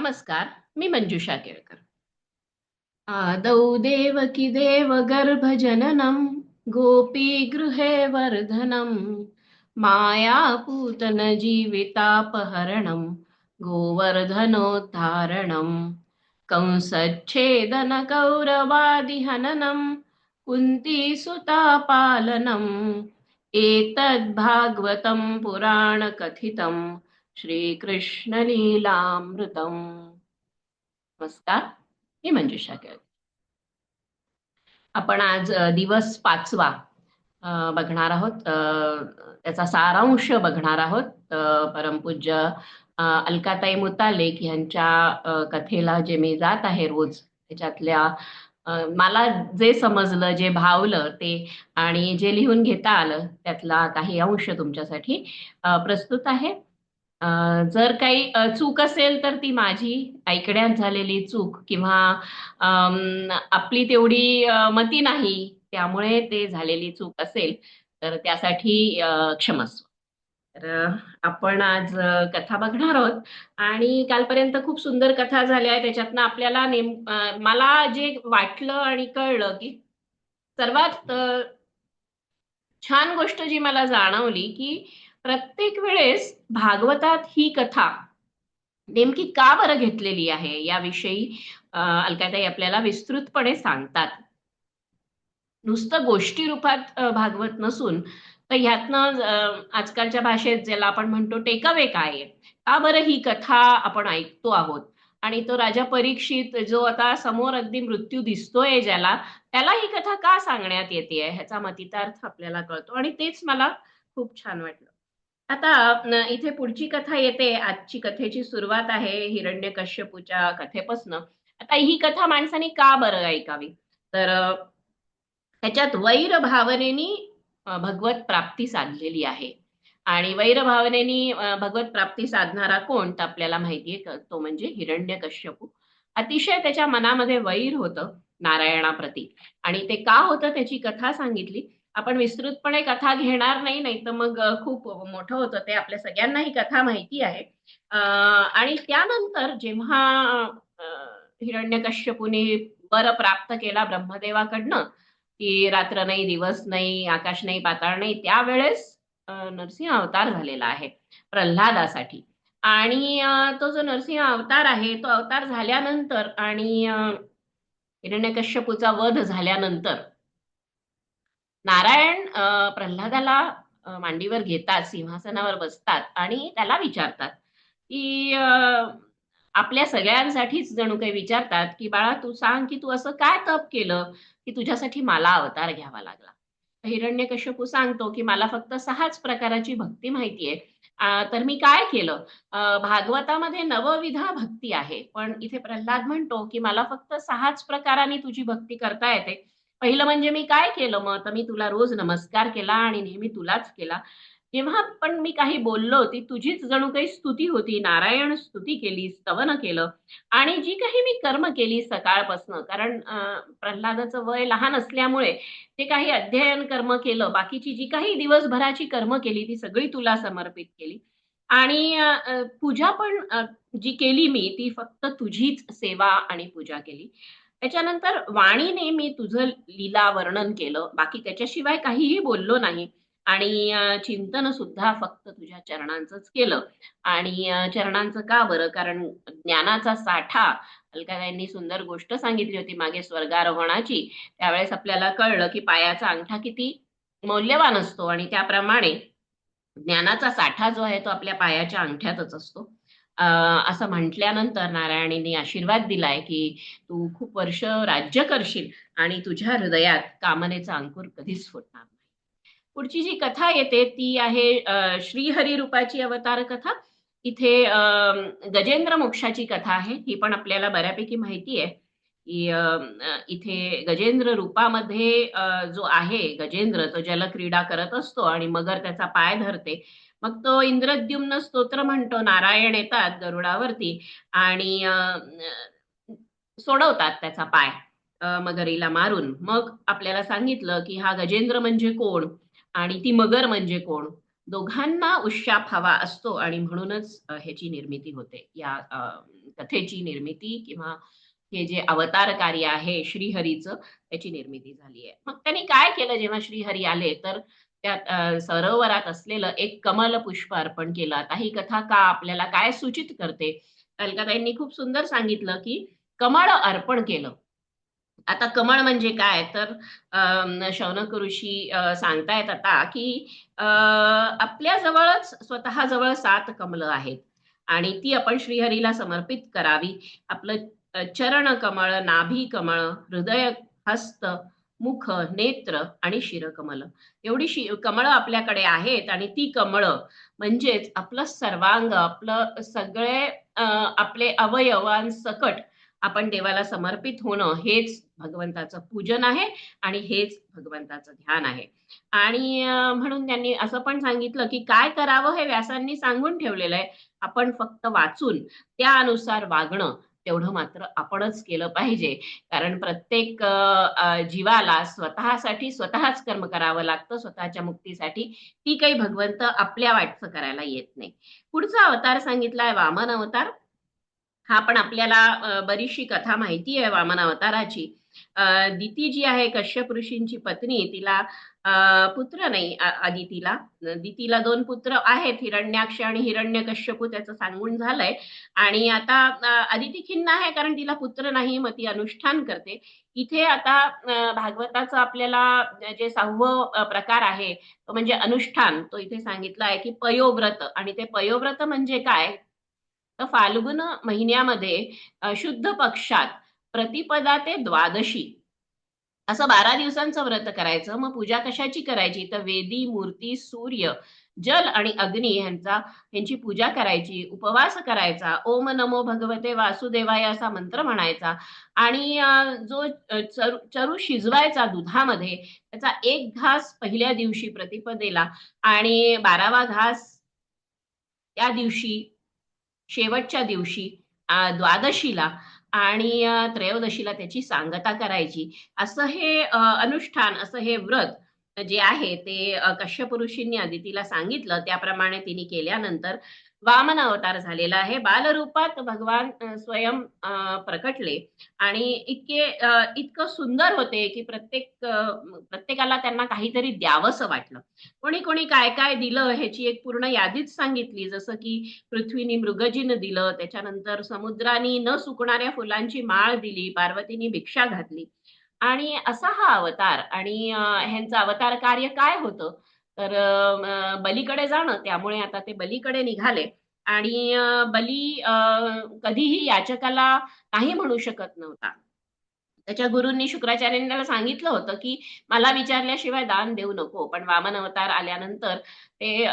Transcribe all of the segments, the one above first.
नमस्कार मी मंजुषा केळकर. आदौ देवकी देव गर्भजननं गोपी गृहे वर्धनम मायापूतन जीवितापहरणम गोवर्धनोद्धारणम कंसच्छेदन कौरवादिहननं कुन्तीसुतापालनम् एतद्भागवतं पुराणकथितं श्रीकृष्णलीलामृतम्। नमस्कार मी मंजुषा म्हणजे केळकर आपण आज दिवस पाचवा बघणार आहोत. त्याचा सारांश बघणार आहोत. परमपूज्य अलकाताई मुतालेक यांच्या कथेला जे मी जात आहे रोज त्याच्यातल्या मला जे समजलं जे भावलं ते आणि जे लिहून घेता आलं त्यातला काही अंश तुमच्यासाठी प्रस्तुत आहे. अ, जर काही अ, चूक असेल तर ती माझी ऐकण्यात झालेली चूक किंवा अम, आपली तेवढी अ, मती नाही त्यामुळे ते झालेली चूक असेल तर त्यासाठी अ, क्षमस्व तर अ, आपण आज अ, कथा बघणार आहोत आणि कालपर्यंत खूप सुंदर कथा झाल्या आहेत. त्याच्यातनं आपल्याला नेम अ, मला जे वाटलं आणि कळलं की सर्वात अ, छान गोष्ट जी मला जाणवली की प्रत्येक वेळेस भागवतात ही कथा नेमकी का बरं घेतलेली आहे याविषयी अलकाताई आपल्याला विस्तृतपणे सांगतात. नुसतं गोष्टी रूपात भागवत नसून तर ह्यातनं आजकालच्या भाषेत ज्याला आपण म्हणतो टेकअवे काय आहे? का बरं ही कथा आपण ऐकतो आहोत? आणि तो राजा परीक्षित जो आता समोर अगदी मृत्यू दिसतोय ज्याला त्याला ही कथा का सांगण्यात येते ह्याचा मतितार्थ आपल्याला कळतो. आणि तेच मला खूप छान वाटलं. आता इथे पुढची कथा येते. आजची कथेची सुरुवात आहे हिरण्यकश्यपूच्या कथेपासनं. आता ही कथा माणसाने का बरं ऐकावी? तर त्याच्यात वैर भावनेनी भगवत प्राप्ती साधलेली आहे. आणि वैर भावनेनी भगवत प्राप्ती साधणारा कोण तर आपल्याला माहितीये क- तो म्हणजे हिरण्यकश्यपू. अतिशय त्याच्या मनामध्ये वैर होतं नारायणाप्रती. आणि ते का होतं त्याची कथा सांगितली? आपण विस्तृतपणे कथा घेणार नाही नाही तर मग खूप मोठं होतं ते आपल्या सगळ्यांना ही कथा माहिती आहे. आणि त्यानंतर जेव्हा हिरण्यकश्यपूने वर प्राप्त केला ब्रह्मदेवाकडनं की रात्र नाही दिवस नाही आकाश नाही पाताळ नाही त्यावेळेस नरसिंह अवतार झालेला आहे प्रल्हादासाठी. आणि तो जो नरसिंह अवतार आहे तो अवतार झाल्यानंतर आणि हिरण्यकश्यपूचा वध झाल्यानंतर नारायण प्रल्हादाला मांडीवर घेतात सिंहासनावर बसतात आणि त्याला विचारतात की आपल्या सगळ्यांसाठीच जणू काही विचारतात की बाळा तू सांग की तू असं काय तप केलं की तुझ्यासाठी मला अवतार घ्यावा लागला? हिरण्यकश्यपू सांगतो की मला फक्त सहाच प्रकाराची भक्ती माहितीये तर मी काय केलं? भागवतामध्ये नवविधा भक्ती आहे पण इथे प्रल्हाद म्हणतो की मला फक्त सहाच प्रकाराने तुझी भक्ती करता येते. पहिलं म्हणजे मी काय केलं? मग तर मी तुला रोज नमस्कार केला आणि नेहमी तुलाच केला. जेव्हा पण मी काही बोललो ती तुझीच जणू काही स्तुती होती. नारायण स्तुती केली स्तवन केलं. आणि जी काही मी कर्म केली सकाळपासनं कारण प्रल्हादाचं वय लहान असल्यामुळे ते काही अध्ययन कर्म केलं. बाकीची जी काही दिवसभराची कर्म केली ती सगळी तुला समर्पित केली. आणि पूजा पण जी केली मी ती फक्त तुझीच सेवा आणि पूजा केली. त्याच्यानंतर वाणीने मी तुझं लीला वर्णन केलं. बाकी त्याच्याशिवाय काहीही बोललो नाही. आणि चिंतन सुद्धा फक्त तुझ्या चरणांचंच केलं. आणि चरणांचं का बरं? कारण ज्ञानाचा साठा अलकाताईंनी सुंदर गोष्ट सांगितली होती मागे स्वर्गारोहणाची. त्यावेळेस आपल्याला कळलं की पायाचा अंगठा किती मौल्यवान असतो. आणि त्याप्रमाणे ज्ञानाचा साठा जो आहे तो आपल्या पायाच्या अंगठ्यातच असतो. असं म्हटल्यानंतर नारायणींनी आशीर्वाद दिलाय की तू खूप वर्ष राज्य करशील आणि तुझ्या हृदयात कामनेचा अंकुर कधीच फुटणार नाही. पुढची जी कथा येते ती आहे श्रीहरी रूपाची अवतार कथा. इथे अं, गजेंद्र मोक्षाची कथा आहे. ही पण आपल्याला बऱ्यापैकी माहिती आहे की अं, इथे गजेंद्र रूपामध्ये जो आहे गजेंद्र तो जलक्रीडा करत असतो आणि मगर त्याचा पाय धरते. मग तो इंद्रद्युम्न स्तोत्र म्हणतो नारायण येतात गरुडावरती आणि सोडवतात त्याचा पाय अं, मगरीला मारून. मग आपल्याला सांगितलं की हा गजेंद्र म्हणजे कोण आणि ती मगर म्हणजे कोण? दोघांना उशाप हवा असतो आणि म्हणूनच ह्याची निर्मिती होते. या कथेची निर्मिती किंवा हे जे अवतार कार्य आहे श्रीहरीचं त्याची निर्मिती झाली आहे. मग त्यांनी काय केलं जेव्हा श्रीहरी आले? तर त्या सरोवरात असलेलं एक कमल पुष्प अर्पण केलं. आता ही कथा का आपल्याला काय सूचित करते? अलकाताईंनी खूप सुंदर सांगितलं की कमळ अर्पण केलं. आता कमळ म्हणजे काय? तर शौनक ऋषी सांगतायत आता की आपल्या जवळच स्वतः जवळ सात कमल आहेत. आणि ती आपण श्रीहरीला समर्पित करावी. आपलं चरण कमळ नाभी कमळ हृदय हस्त मुख नेत्र आणि शिरकमल. एवढी शि कमळ आपल्याकडे आहेत आणि ती कमळ म्हणजेच आपलं सर्वांग आपलं सगळे आपले अवयवांसकट आपण देवाला समर्पित होणं हेच भगवंताचं पूजन आहे आणि हेच भगवंताचं ध्यान आहे. आणि म्हणून त्यांनी असं पण सांगितलं की काय करावं हे व्यासांनी सांगून ठेवलेलं आहे. आपण फक्त वाचून त्यानुसार वागणं तेवढं मात्र आपणच केलं पाहिजे. कारण प्रत्येक जीवाला स्वतःसाठी स्वतःच कर्म करावं लागतं. स्वतःच्या मुक्तीसाठी ती काही भगवंत आपल्या वाटचं करायला येत नाही. पुढचा अवतार सांगितलाय वामन अवतार. हा पण आपल्याला बरीचशी कथा माहिती आहे वामन अवताराची. दिती जी आहे कश्यप ऋषींची पत्नी. तिला पुत्र नाही आदितीला. दितीला दोन पुत्र आहेत हिरण्याक्ष आणि हिरण्य कश्यपू त्याचं सांगून झालंय. आणि आता आदिती खिन्न आहे कारण तिला पुत्र नाही मग ती अनुष्ठान करते. इथे आता भागवताचं आपल्याला जे सहावं प्रकार आहे तो म्हणजे अनुष्ठान तो इथे सांगितला आहे की पयोव्रत. आणि ते पयोव्रत म्हणजे काय? तर फाल्गुन महिन्यामध्ये शुद्ध पक्षात प्रतिपदा ते द्वादशी. असं बारा दिवसांचं व्रत करायचं मग पूजा कशाची करायची? तर वेदी मूर्ती सूर्य जल आणि अग्नी यांचा यांची पूजा करायची उपवास करायचा ओम नमो भगवते वासुदेवाय असा मंत्र म्हणायचा. आणि जो चरु चरू शिजवायचा दुधामध्ये त्याचा एक घास पहिल्या दिवशी प्रतिपदेला आणि बारावा घास त्या दिवशी शेवटच्या दिवशी द्वादशीला आणि त्रयोदशीला त्याची सांगता करायची. असं हे अनुष्ठान असं हे व्रत जे आहे ते कश्यप ऋषींनी अदितीला सांगितलं. त्याप्रमाणे तिने केल्यानंतर वामन अवतार झालेला आहे. बालरूपात भगवान स्वयं प्रकटले. आणि इतके इतकं सुंदर होते की प्रत्येक प्रत्येकाला त्यांना काहीतरी द्यावंसं वाटलं. कोणी कोणी काय काय दिलं ह्याची एक पूर्ण यादीच सांगितली. जसं की पृथ्वीनी मृगजीन दिलं त्याच्यानंतर समुद्रानी न सुकणाऱ्या फुलांची माळ दिली पार्वतीनी भिक्षा घातली. आणि असा हा अवतार आणि ह्यांचं अवतार कार्य काय होतं? तर बलीकडे जाणं त्यामुळे आता ते बलीकडे निघाले. आणि बली कधीही याचकाला नाही म्हणू शकत नव्हता. त्याच्या गुरूंनी शुक्राचार्यांनी त्याला सांगितलं होतं की मला विचारल्याशिवाय दान देऊ नको. पण वामन अवतार आल्यानंतर ते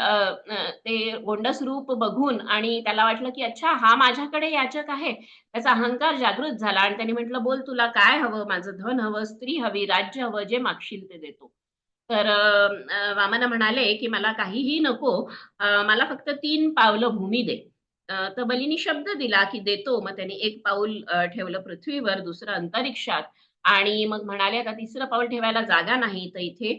ते गोंडस रूप बघून आणि त्याला वाटलं की अच्छा हा माझ्याकडे याचक आहे. त्याचा अहंकार जागृत झाला आणि त्याने म्हटलं बोल तुला काय हवं? माझं धन हवं स्त्री हवी राज्य हवं जे मागशील ते देतो. तर वामन म्हणाले की मला काहीही नको मला फक्त तीन पावलं भूमी दे. तर बलीनी शब्द दिला की देतो मग त्यांनी एक पाऊल ठेवलं पृथ्वीवर दुसरं अंतरिक्षात. आणि मग म्हणाले आता तिसरं पाऊल ठेवायला जागा नाही तर इथे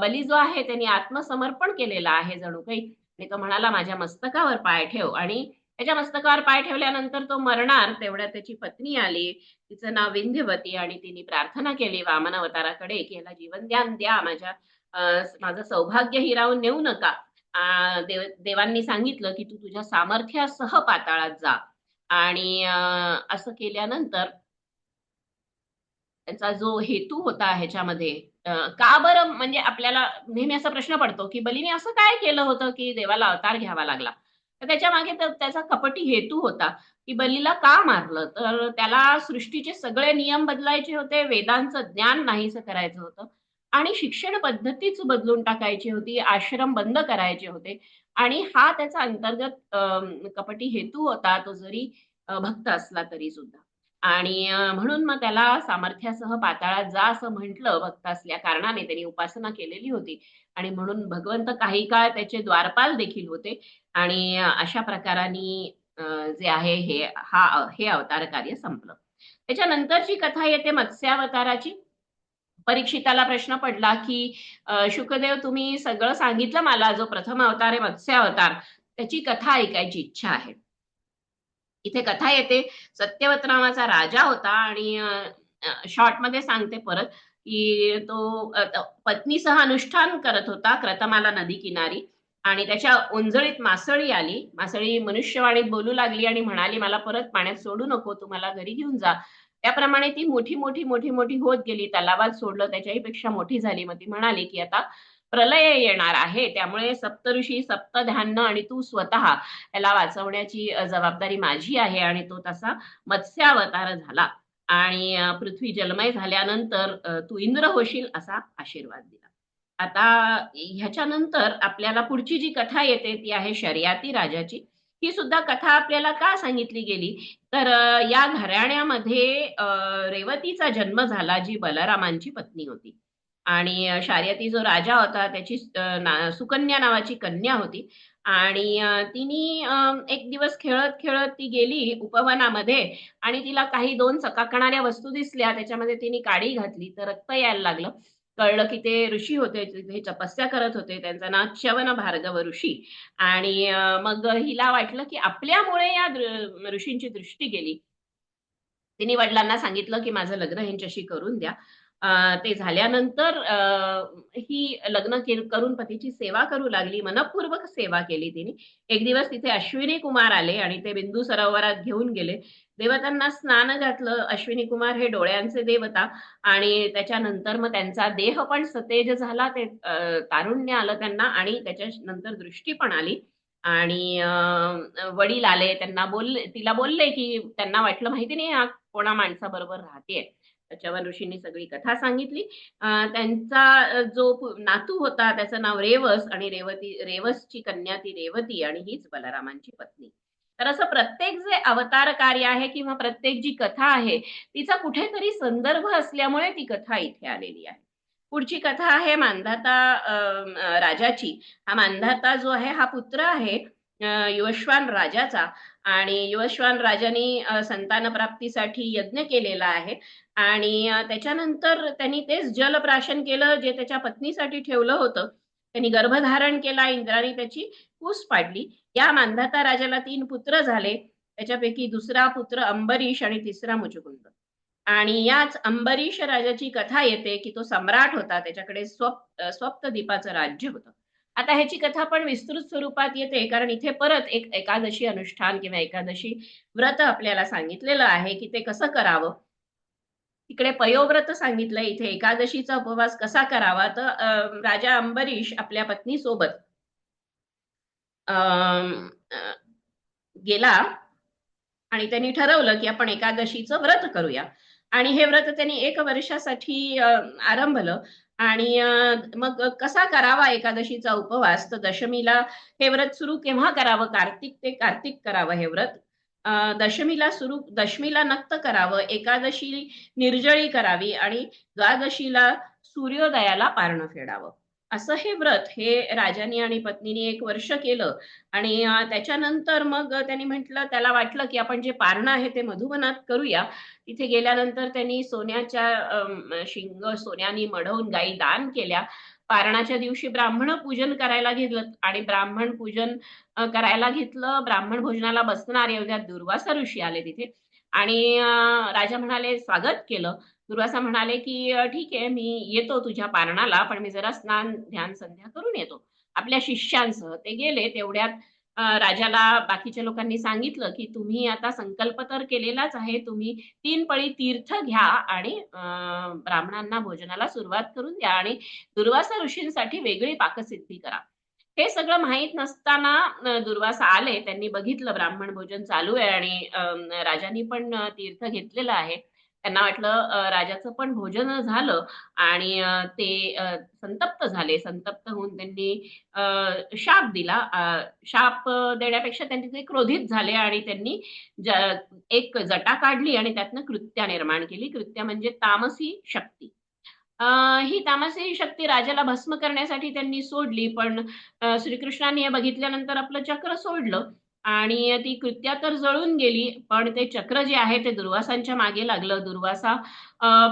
बली जो आहे त्यांनी आत्मसमर्पण केलेला आहे जणू काही. आणि तो म्हणाला माझ्या मस्तकावर पाय ठेव. आणि त्याच्या मस्तकावर पाय ठेवल्यानंतर तो मरणार तेवढ्या त्याची पत्नी आली. तिचं नाव विंध्यवती आणि तिने प्रार्थना केली वामन अवताराकडे की याला जीवनदान द्या माझ्या माझं सौभाग्य हिरावून नेऊ नका. देव देवांनी सांगितलं की तू तुझ्या सामर्थ्यासह पाताळात जा. आणि असं केल्यानंतर त्यांचा जो हेतू होता ह्याच्यामध्ये का बरं म्हणजे आपल्याला नेहमी असा प्रश्न पडतो की बलीने असं काय केलं होतं की देवाला अवतार घ्यावा लागला? तर त्याच्यामागे तर त्याचा कपटी हेतू होता. की बलीला का मारलं? तर त्याला सृष्टीचे सगळे नियम बदलायचे होते वेदांचं ज्ञान नाहीसं करायचं होतं आणि शिक्षण पद्धतीच बदलून टाकायची होती आश्रम बंद करायचे होते आणि हा त्याचा अंतर्गत कपटी हेतू होता तो जरी भक्त असला तरी सुद्धा. आणि म्हणून मग त्याला सामर्थ्यासह पाताळात जा असं म्हटलं भक्त असल्या कारणाने त्यांनी उपासना केलेली होती. आणि म्हणून भगवंत काही काळ त्याचे द्वारपाल देखील होते आणि अशा प्रकाराने जे आहे हे हा हे अवतार कार्य संपलं. त्याच्यानंतरची कथा येते मत्स्यावताराची. परीक्षिताला प्रश्न पडला की शुकदेव तुम्ही सगळं सांगितलं मला जो प्रथम अवतार आहे मत्स्यावतार त्याची कथा ऐकायची इच्छा आहे. इथे कथा येते सत्यवत नावाचा राजा होता आणि शॉर्टमध्ये सांगते परत की तो पत्नीसह अनुष्ठान करत होता क्रतमाला नदी किनारी. आणि त्याच्या उंजळीत मासळी आली. मासळी मनुष्यवाणीत बोलू लागली आणि म्हणाली मला परत पाण्यात सोडू नको तू मला घरी घेऊन जा. त्याप्रमाणे ती मोठी मोठी मोठी मोठी होत गेली. तलावात सोडलं त्याच्याही पेक्षा मोठी झाली. मग ती म्हणाली की आता प्रलय येणार आहे. त्यामुळे सप्तऋषी सप्तधान्य आणि तू स्वतः याला वाचवण्याची जबाबदारी माझी आहे. आणि तो तसा मत्स्यावतार झाला. आणि पृथ्वी जलमय झाल्यानंतर तू इंद्र होशील असा आशीर्वाद दिला. आता ह्याच्यानंतर आपल्याला पुढची जी कथा येते ती आहे शर्याती राजाची. ही सुद्धा कथा आपल्याला का सांगितली गेली? तर या घराण्यामध्ये रेवतीचा जन्म झाला जी बलरामांची पत्नी होती. आणि शार्यती जो राजा होता त्याची सुकन्या नावाची कन्या होती. आणि तिने एक दिवस खेळत खेळत ती गेली उपवनामध्ये आणि तिला काही दोन चकाकणाऱ्या वस्तू दिसल्या. त्याच्यामध्ये तिने काडी घातली तर रक्त यायला लागलं. कळलं की ते ऋषी होते हे तपस्या करत होते त्यांचं नाव च्यवन भार्गव ऋषी. आणि मग हिला वाटलं की आपल्यामुळे या ऋषींची दृष्टी गेली. तिने वडिलांना सांगितलं की माझं लग्न ह्यांच्याशी करून द्या. ते झाल्यानंतर ही लग्न करून पतीची सेवा करू लागली. मनपूर्वक सेवा केली तिने. एक दिवस तिथे अश्विनी कुमार आले आणि ते बिंदू सरोवरात घेऊन गेले. देवतांना स्नान घातलं अश्विनी कुमार हे डोळ्यांचे देवता आणि त्याच्यानंतर मग त्यांचा देह पण सतेज झाला ते तारुण्य आलं त्यांना आणि त्याच्या नंतर दृष्टी पण आली. आणि वडील आले त्यांना बोलले तिला बोलले की त्यांना वाटलं माहिती नाही हा कोणा माणसाबरोबर राहते त्याच्यावर ऋषींनी सगळी कथा सांगितली. त्यांचा जो नातू होता त्याचं नाव रेवस आणि रेवती रेवसची कन्या ती रेवती आणि हीच बलरामांची पत्नी. तर असं प्रत्येक जे अवतार कार्य आहे किंवा प्रत्येक जी कथा आहे तिचा कुठेतरी संदर्भ असल्यामुळे ती कथा इथे आलेली आहे. पुढची कथा आहे मांधाता राजाची. हा मांधाता जो आहे हा पुत्र आहे युवश्वान राजाचा. आणि युवश्वान राजानी संतान प्राप्तीसाठी यज्ञ केलेला आहे. आणि त्याच्यानंतर त्यांनी तेच जलप्राशन केलं जे त्याच्या पत्नीसाठी ठेवलं होतं. त्यांनी गर्भधारण केला इंद्राने त्याची. पूस पाडली. या मांधाता राजाला तीन पुत्र झाले. त्याच्यापैकी दुसरा पुत्र अंबरीश आणि तिसरा मुचुकुंद. आणि याच अंबरीश राजाची कथा येते की तो सम्राट होता. त्याच्याकडे स्वप स्वप्त दीपाचं राज्य होतं. आता ह्याची कथा पण विस्तृत स्वरूपात येते. कारण इथे परत एक एकादशी अनुष्ठान किंवा एकादशी व्रत आपल्याला सांगितलेलं आहे की ते कसं करावं. तिकडे पयोव्रत सांगितलं इथे एकादशीचा उपवास कसा करावा? तर राजा अंबरीश आपल्या पत्नी सोबत गेला आणि त्यांनी ठरवलं की आपण एकादशीचं व्रत करूया. आणि हे व्रत त्यांनी एक वर्षासाठी आरंभलं. आणि मग कसा करावा एकादशीचा उपवास? तर दशमीला हे व्रत सुरू केव्हा करावं? कार्तिक ते कार्तिक करावं हे व्रत. दशमीला सुरू दशमीला नक्त करावं एकादशी निर्जळी करावी आणि द्वादशीला सूर्योदयाला पारणं फेडावं. असं हे व्रत हे राजानी आणि पत्नीने एक वर्ष केलं. आणि त्याच्यानंतर मग त्यांनी म्हटलं त्याला वाटलं की आपण जे पारणं आहे ते मधुबनात करूया. तिथे गेल्यानंतर त्यांनी सोन्याच्या शिंग सोन्यानी मढवून गायी दान केल्या. पारणाच्या दिवशी ब्राह्मण पूजन करायला घेतलं आणि ब्राह्मण पूजन करायला घेतलं. ब्राह्मण भोजनाला बसणार एवढ्या दुर्वासा ऋषी आले तिथे. आणि राजा म्हणाले स्वागत केलं. दुर्वासा म्हणाले की ठीक आहे मी येतो तुझ्या पारणाला पण मी जरा स्नान ध्यान संध्या करून येतो. आपल्या शिष्यांसह ते गेले. तेवढ्यात राजाला बाकीच्या लोकांनी सांगितलं की तुम्ही आता संकल्प तर केलेलाच आहे. तुम्ही तीन पळी तीर्थ घ्या आणि ब्राह्मणांना भोजनाला सुरुवात करून द्या आणि दुर्वासा ऋषींसाठी वेगळी पाकसिद्धी करा. हे सगळं माहीत नसताना दुर्वासा आले. त्यांनी बघितलं ब्राह्मण भोजन चालू आहे आणि राजांनी पण तीर्थ घेतलेलं आहे. त्यांना वाटलं राजाचं पण भोजन झालं आणि ते संतप्त झाले. संतप्त होऊन त्यांनी शाप दिला. शाप देण्यापेक्षा त्यांनी ते क्रोधित झाले आणि त्यांनी एक जटा काढली आणि त्यातनं कृत्या निर्माण केली. कृत्या म्हणजे तामसी शक्ती. ही तामसी शक्ती राजाला भस्म करण्यासाठी त्यांनी सोडली पण श्रीकृष्णाने हे बघितल्यानंतर आपलं चक्र सोडलं. आणि ती कृत्या तर जळून गेली पण ते चक्र जे आहे ते दुर्वासांच्या मागे लागलं. दुर्वासा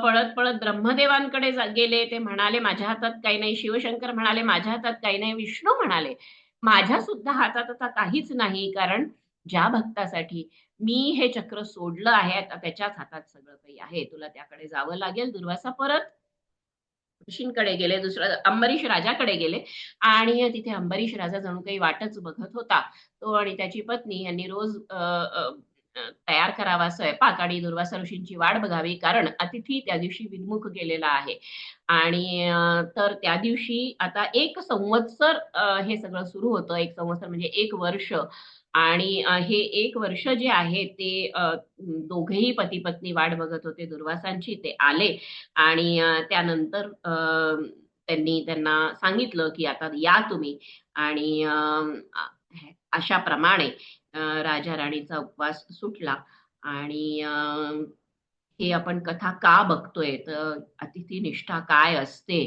पळत पळत ब्रह्मदेवांकडे गेले. ते म्हणाले माझ्या हातात काही नाही. शिवशंकर म्हणाले माझ्या हातात काही नाही. विष्णू म्हणाले माझ्या सुद्धा हातात आता काहीच नाही कारण ज्या भक्तासाठी मी हे चक्र सोडलं आहे आता त्याच्याच हातात सगळं काही आहे. तुला त्याकडे जावं लागेल. दुर्वासा परत ऋषींकडे गेले दुसरं अंबरीश राजाकडे गेले आणि तिथे अंबरीश राजा जणू काही वाटच बघत होता. तो आणि त्याची पत्नी यांनी रोज तयार करावा स्वयंपाक आणि दुर्वासा ऋषींची वाट बघावी कारण अतिथी त्या दिवशी विन्मुख गेलेला आहे. आणि तर त्या दिवशी आता एक संवत्सर हे सगळं सुरू होतं. एक संवत्सर म्हणजे एक वर्ष. आणि हे एक वर्ष जे आहे ते दोघेही पती पत्नी वाट बघत होते दुर्वासांची ते आले. आणि त्यानंतर त्यांनी त्यांना सांगितलं की आता या तुम्ही. आणि अशा प्रमाणे राजा राणीचा उपवास सुटला. आणि हे आपण कथा का बघतोय? तर अतिथी निष्ठा काय असते?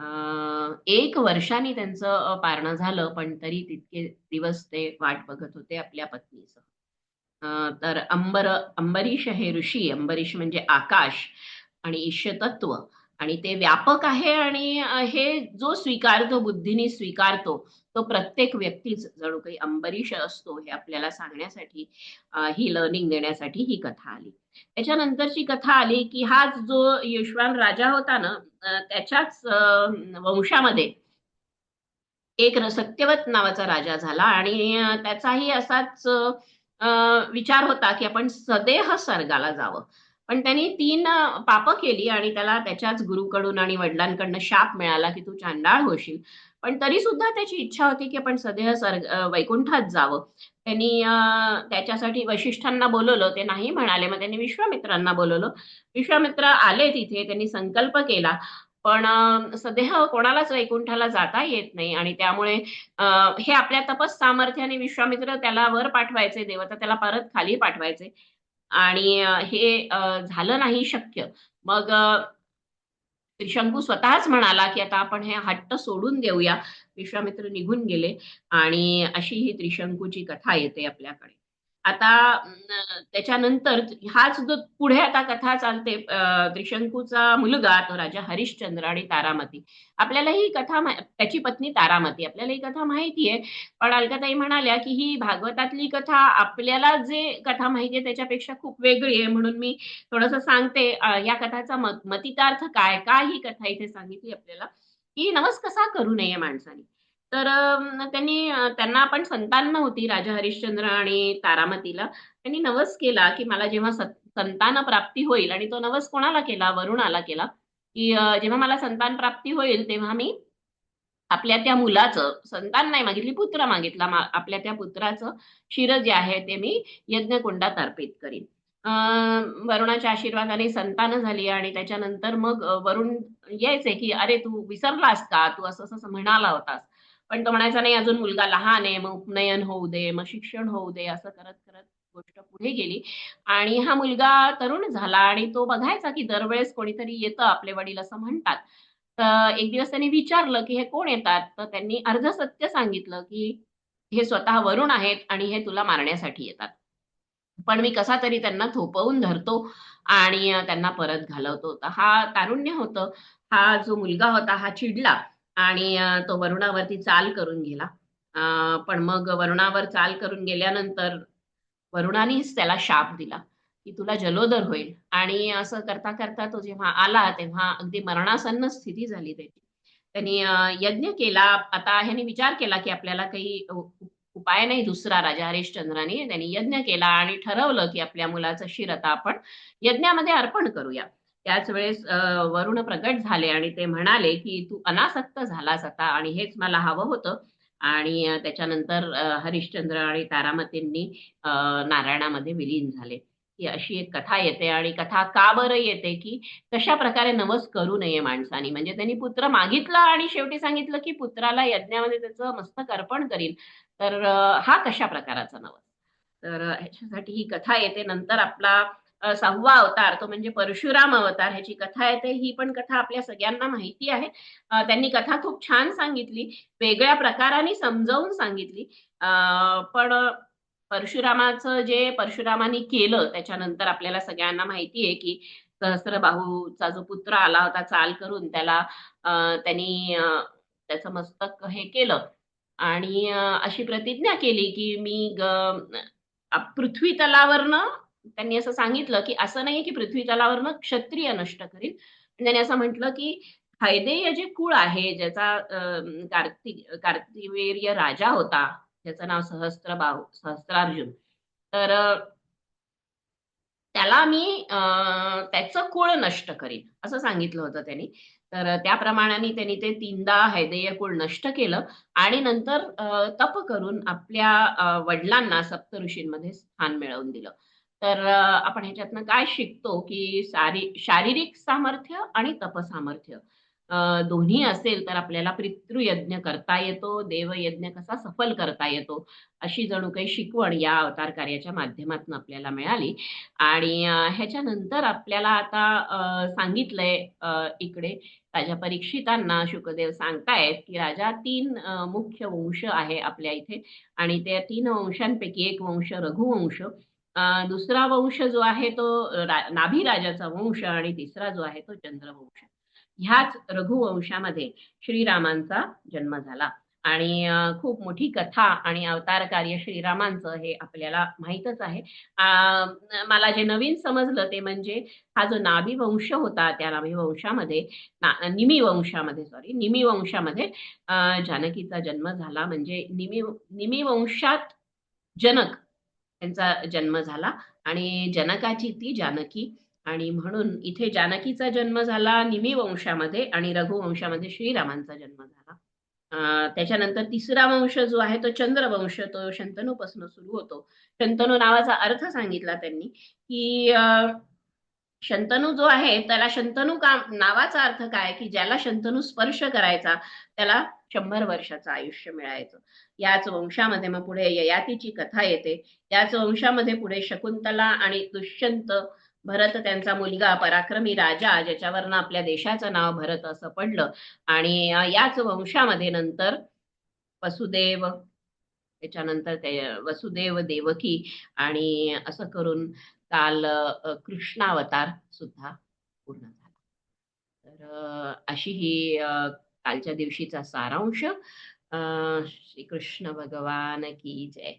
एक वर्षाने त्यांचं पारणं झालं पण तरी तितके दिवस ते वाट बघत होते आपल्या पत्नीचं तर अंबर अंबरीश हे ऋषी अंबरीश म्हणजे आकाश आणि ईश्यतत्व आणि ते व्यापक आहे आणि हे जो स्वीकारतो बुद्धीने स्वीकारतो तो प्रत्येक व्यक्तीच जणू काही अंबरीश असतो हे आपल्याला सांगण्यासाठी ही लर्निंग देण्यासाठी ही कथा आली. त्याच्यानंतरची कथा आली की हाच जो यशवान राजा होता ना त्याच्याच वंशामध्ये एक सत्यवत नावाचा राजा झाला आणि त्याचाही असाच विचार होता की आपण सदेह स्वर्गाला जावं. पण त्यांनी तीन पाप केली आणि त्याला त्याच्याच गुरुकडून आणि वडिलांकडनं शाप मिळाला की तू चांडाळ होशील. पण तरी सुद्धा त्याची इच्छा होती की आपण सदेह सर्ग वैकुंठात जावं. त्यांनी त्याच्यासाठी वशिष्ठांना बोलवलं. ते नाही म्हणाले. मग त्यांनी विश्वामित्रांना बोलवलं. विश्वामित्र आले तिथे. त्यांनी संकल्प केला. पण सदेह कोणालाच वैकुंठाला जाता येत नाही. आणि त्यामुळे हे आपल्या तपस सामर्थ्याने विश्वामित्र त्याला वर पाठवायचे देवता त्याला परत खाली पाठवायचे. आणि हे झालं नाही शक्य. मग त्रिशंकू स्वतःच म्हणाला की आता आपण हे हट्ट सोडून देऊया. विश्वामित्र निघून गेले आणि अशी ही त्रिशंकूची कथा येते आपल्याकडे. आता त्याच्यानंतर हाच जो पुढे आता कथा चालते त्रिशंकूचा मुलगा तो राजा हरिश्चंद्र आणि तारामती. आपल्याला ही कथा त्याची पत्नी तारामती. आपल्याला ही कथा माहिती आहे पण अलकाताई म्हणाल्या की ही भागवतातली कथा आपल्याला जे कथा माहिती आहे त्याच्यापेक्षा खूप वेगळी आहे. म्हणून मी थोडस सांगते या कथाचा मतितार्थ काय? काय ही कथा इथे सांगितली आपल्याला? की नवस कसा करू नये माणसाने? तर त्यांनी त्यांना आपण संतान नव्हती राजा हरिश्चंद्र आणि तारामतीला. त्यांनी नवस केला की मला जेव्हा संतान प्राप्ती होईल आणि तो नवस कोणाला केला? वरुणाला केला. की जेव्हा मला संतान प्राप्ती होईल तेव्हा मी आपल्या त्या मुलाचं संतान नाही मागितली पुत्र मागितला. आपल्या त्या पुत्राचं शिर जे आहे ते मी यज्ञकुंडात अर्पित करीन. वरुणाच्या आशीर्वादाने संतान झाली आणि त्याच्यानंतर मग वरुण यायचे की अरे तू विसरलास का? तू असं असं म्हणाला होतास. पण तो म्हणायचा नाही अजून मुलगा लहान आहे मग उपनयन होऊ दे मग शिक्षण होऊ दे असं करत करत गोष्ट पुढे गेली. आणि हा मुलगा तरुण झाला आणि तो बघायचा की दरवेळेस कोणीतरी येतं आपले वडील असं म्हणतात. तर एक दिवस त्यांनी विचारलं की हे कोण येतात? तर त्यांनी अर्ध सत्य सांगितलं की हे स्वतः वरुण आहेत आणि हे तुला मारण्यासाठी येतात. पण मी कसा तरी त्यांना थोपवून धरतो आणि त्यांना परत घालवतो. तर हा तारुण्य होतं. हा जो मुलगा होता हा चिडला. आणि तो वरुणावरती चाल करून गेला. पण मग वरुणावर चाल करून गेल्यानंतर वरुणानेच त्याला शाप दिला की तुला जलोदर होईल. आणि असं करता करता तो जेव्हा आला तेव्हा अगदी मरणासन्न स्थिती झाली त्याची. त्यांनी यज्ञ केला. आता ह्याने विचार केला की आपल्याला काही उपाय नाही दुसरा राजा हरिश्चंद्राने. त्यांनी यज्ञ केला आणि ठरवलं की आपल्या मुलाचं शिर आता आपण यज्ञामध्ये अर्पण करूया. त्याच वेळेस वरुण प्रकट झाले आणि ते म्हणाले की तू अनासक्त झालास आता आणि हेच मला हवं होतं. आणि त्याच्यानंतर हरिश्चंद्र आणि तारामतींनी नारायणामध्ये विलीन झाले. ही अशी एक कथा येते आणि कथा का बरं येते की कशा प्रकारे नवस करू नये माणसानी. म्हणजे त्यांनी पुत्र मागितला आणि शेवटी सांगितलं की पुत्राला यज्ञामध्ये त्याचं मस्तक अर्पण करील तर हा कशा प्रकाराचा नवस? तर ह्याच्यासाठी ही कथा येते. नंतर आपला सहावा अवतार तो म्हणजे परशुराम अवतार ह्याची कथा येते ही पण कथा आपल्या सगळ्यांना माहिती आहे. त्यांनी कथा खूप छान सांगितली वेगळ्या प्रकाराने समजावून सांगितली. पण परशुरामाचं जे परशुरामाने केलं त्याच्यानंतर आपल्याला सगळ्यांना माहिती आहे की सहस्रबाहूचा जो पुत्र आला होता चाल करून त्याला त्यांनी त्याचं मस्तक हे केलं. आणि अशी प्रतिज्ञा केली की मी पृथ्वी तलावरनं त्यांनी असं सांगितलं की असं नाही की पृथ्वी तलावरनं क्षत्रिय नष्ट करील. त्यांनी असं म्हटलं की हैदेय जे कुळ आहे ज्याचा कार्तिक कार्तिवीर्य राजा होता ज्याचं नाव सहस्त्रबाहू सहस्त्रार्जुन. तर त्याला मी त्याचं कुळ नष्ट करीन असं सांगितलं होतं त्यांनी. तर त्याप्रमाणे त्यांनी ते तीनदा हैदेय कुळ नष्ट केलं आणि नंतर तप करून आपल्या वडिलांना वडिलांना सप्तऋषींमध्ये स्थान मिळवून दिलं. तर आपण ह्याच्यातनं काय शिकतो की सारी शारीरिक सामर्थ्य आणि तपसामर्थ्य. दोन्ही असेल तर आपल्याला पितृयज्ञ करता येतो देवयज्ञ कसा सफल करता येतो अशी जणू काही शिकवण या अवतार कार्याच्या माध्यमातून आपल्याला मिळाली. आणि ह्याच्यानंतर आपल्याला आता सांगितलंय इकडे राजा परीक्षितांना शुकदेव सांगतायत की राजा तीन मुख्य वंश आहे आपल्या इथे. आणि त्या तीन वंशांपैकी एक वंश रघुवंश. दुसरा वंश जो आहे तो नाभिराजाचा नाभी राजाचा वंश आणि तिसरा जो आहे तो चंद्रवंश. ह्याच रघुवंशामध्ये श्रीरामांचा जन्म झाला. आणि खूप मोठी कथा आणि अवतार कार्य श्रीरामांचं हे आपल्याला माहीतच आहे. मला जे नवीन समजलं ते म्हणजे हा जो नाभी वंश होता त्या नाभी वंशामध्ये ना- निमी वंशामध्ये सॉरी निमी वंशामध्ये अं, जानकीचा जन्म झाला. म्हणजे निमी निमी वंशात जनक त्यांचा जन्म झाला आणि जनकाची ती जानकी. आणि म्हणून इथे जानकीचा जन्म झाला निमी वंशामध्ये आणि रघुवंशामध्ये श्रीरामांचा जन्म झाला. त्याच्यानंतर तिसरा वंश जो आहे तो चंद्रवंश तो शंतनूपासून सुरू होतो. शंतनू नावाचा अर्थ सांगितला त्यांनी की शंतनू जो आहे त्याला शंतनू का नावाचा अर्थ काय? की ज्याला शंतनू स्पर्श करायचा त्याला शंभर वर्षाचं आयुष्य मिळायचं. याच वंशामध्ये मग पुढे ययातीची कथा येते. याच वंशामध्ये पुढे शकुंतला आणि दुष्यंत भरत त्यांचा मुलगा पराक्रमी राजा ज्याच्यावरनं आपल्या देशाचं नाव भरत असं पडलं. आणि याच वंशामध्ये नंतर वसुदेव त्याच्यानंतर ते वसुदेव देवकी आणि असं करून काल कृष्णावतार सुद्धा पूर्ण झाला. तर अशी ही कालच्या दिवशीचा सारांश. श्रीकृष्ण भगवान की जय.